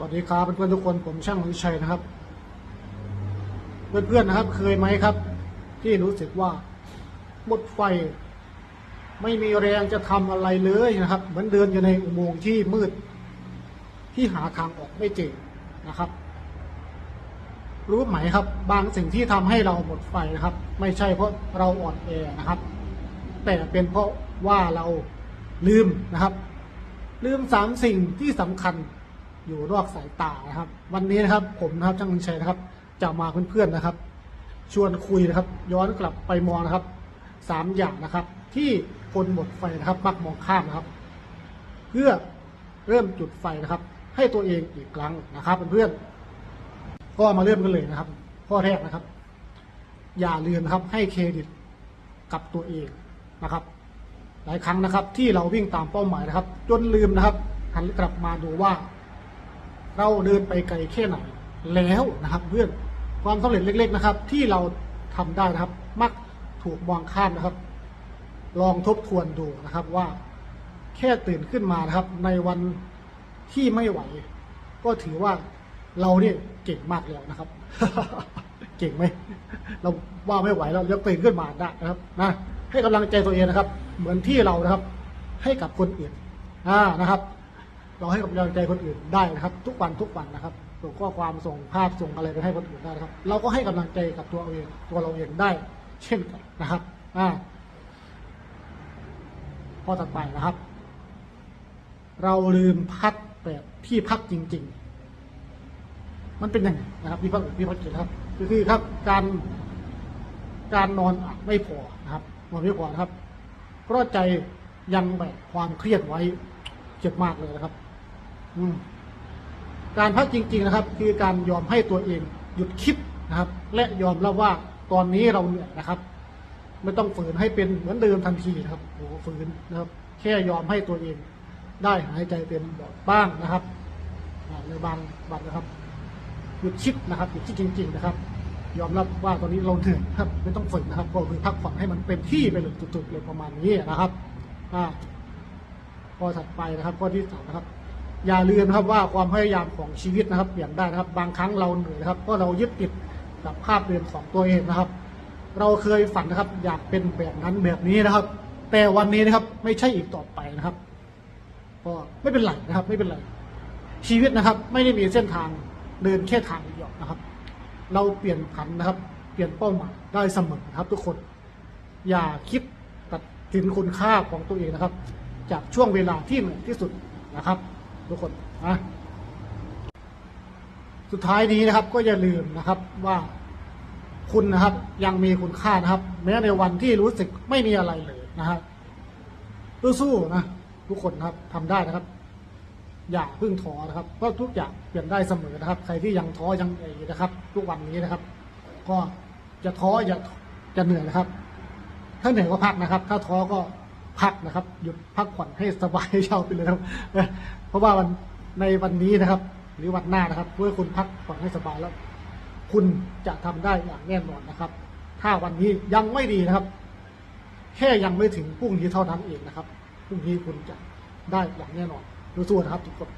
สวัสดีครับเพื่อนๆทุกคนผมช่างวิชัยนะครับ เพื่อนๆนะครับ เคยไหมครับ ที่รู้สึกว่าหมดไฟ ไม่มีแรงจะทำอะไรเลยนะครับ เหมือนเดินอยู่ในอุโมงค์ที่มืด ที่หาทางออกไม่เจอนะครับ รู้ไหมครับ บางสิ่งที่ทำให้เราหมดไฟนะครับ ไม่ใช่เพราะเราอ่อนแอนะครับ แต่เป็นเพราะว่าเราลืมนะครับ ลืมสามสิ่งที่สำคัญ อยู่นอกสายตานะครับ วันนี้นะครับผมนะครับช่างมินชัยนะครับ จะมาเพื่อนๆนะครับ ชวนคุยนะครับ ย้อนกลับไปมองนะครับสามอย่างนะครับ ที่คนหมดไฟนะครับมักมองข้ามนะครับ เพื่อเริ่มจุดไฟนะครับ ให้ตัวเองอีกครั้งนะครับเพื่อนๆก็มาเริ่มกันเลยนะครับ ข้อแรกนะครับ อย่าลืมนะครับให้เครดิตกับตัวเองนะครับ หลายครั้งนะครับที่เราวิ่งตามเป้าหมายนะครับ จนลืมนะครับหันกลับมาดูว่า เราเดินไปไกลแค่ไหนแล้วนะครับ เพื่อนความสำเร็จเล็ก ๆนะครับ ที่เราทำได้นะครับ มักถูกมองข้ามนะครับ ลองทบทวนดูนะครับว่าแค่ตื่นขึ้นมานะครับ ในวันที่ไม่ไหว ก็ถือว่าเราเนี่ยเก่งมากแล้วนะครับ เก่งไหมเราว่าไม่ไหวเราเลี้ยงตื่นขึ้นมาได้นะครับนะให้กำลังใจตัวเองนะครับ เหมือนที่เรานะครับ ให้กับคนอื่นอ่านะครับ เราให้กำลังใจคนอื่นได้นะครับ ทุกวันทุกวันนะครับส่งข้อความส่งภาพส่งอะไรไปให้คนอื่นได้นะครับ เราก็ให้กำลังใจกับตัวเองตัวเราเองได้ เช่นกันนะครับอ่าข้อต่อไปนะครับ เราลืมพักแบบที่พักจริง ๆ มันเป็นยังไงนะครับพี่พักพี่พักกิจครับคือครับการการนอนไม่พอนะครับนอนไม่พอนะครับเพราะใจยังแบกความเครียดไว้เจ็บมากเลยนะครับ การพักจริง ๆนะครับ คือการยอมให้ตัวเองหยุดคิดนะครับ และยอมรับว่าตอนนี้เราเหนื่อยนะครับ ไม่ต้องฝืนให้เป็นเหมือนเดิมทันทีนะครับโอ้ฝืนนะครับ แค่ยอมให้ตัวเองได้หายใจเต็มปอดบ้างนะครับในบางบัดนะครับหยุดคิดนะครับหยุดคิดจริง ๆ นะครับ ยอมรับว่าตอนนี้เราเหนื่อยครับ ไม่ต้องฝืนนะครับก็คือพักผ่อนให้มันเป็นที่ไปเลยจุดๆเลยประมาณนี้นะครับอ่าข้อถัดไปนะครับข้อที่สามนะครับ อย่าลืมนะครับว่าความพยายามของชีวิตนะครับ เปลี่ยนได้นะครับ บางครั้งเราเหนื่อยนะครับเพราะเรายึดติดกับภาพเดิมของตัวเองนะครับ เราเคยฝันนะครับ อยากเป็นแบบนั้นแบบนี้นะครับ แต่วันนี้นะครับไม่ใช่อีกต่อไปนะครับก็ไม่เป็นไรนะครับ ไม่เป็นไร ชีวิตนะครับ ไม่ได้มีเส้นทางเดินแค่ทางเดียวนะครับ เราเปลี่ยนผันนะครับ เปลี่ยนเป้าหมายได้เสมอนะครับ ทุกคน อย่าคิดตัดสินคุณค่าของตัวเองนะครับ จากช่วงเวลาที่เหนื่อยที่สุดนะครับ ทุกคนนะสุดท้ายนี้นะครับ ก็อย่าลืมนะครับว่าคุณนะครับ ยังมีคุณค่านะครับ แม้ในวันที่รู้สึกไม่มีอะไรเลยนะครับสู้ๆนะทุกคนนะครับทำได้นะครับ อย่าเพิ่งท้อนะครับเพราะทุกอย่างเปลี่ยนได้เสมอนะครับ ใครที่ยังท้อยังเอนะครับ ทุกวันนี้นะครับ ก็จะท้ออย่าจะเหนื่อยนะครับ ถ้าเหนื่อยก็พักนะครับ ถ้าท้อก็ พักนะครับหยุดพักผ่อนให้สบายเช่าไปเลยครับ เพราะว่าวันในวันนี้นะครับ หรือวันหน้านะครับเมื่อคุณพักผ่อนให้สบายแล้ว คุณจะทำได้อย่างแน่นอนนะครับ ถ้าวันนี้ยังไม่ดีนะครับ แค่ยังไม่ถึงพรุ่งนี้เท่านั้นเองนะครับพรุ่งนี้คุณจะได้อย่างแน่นอนสู้ๆนะครับทุกคน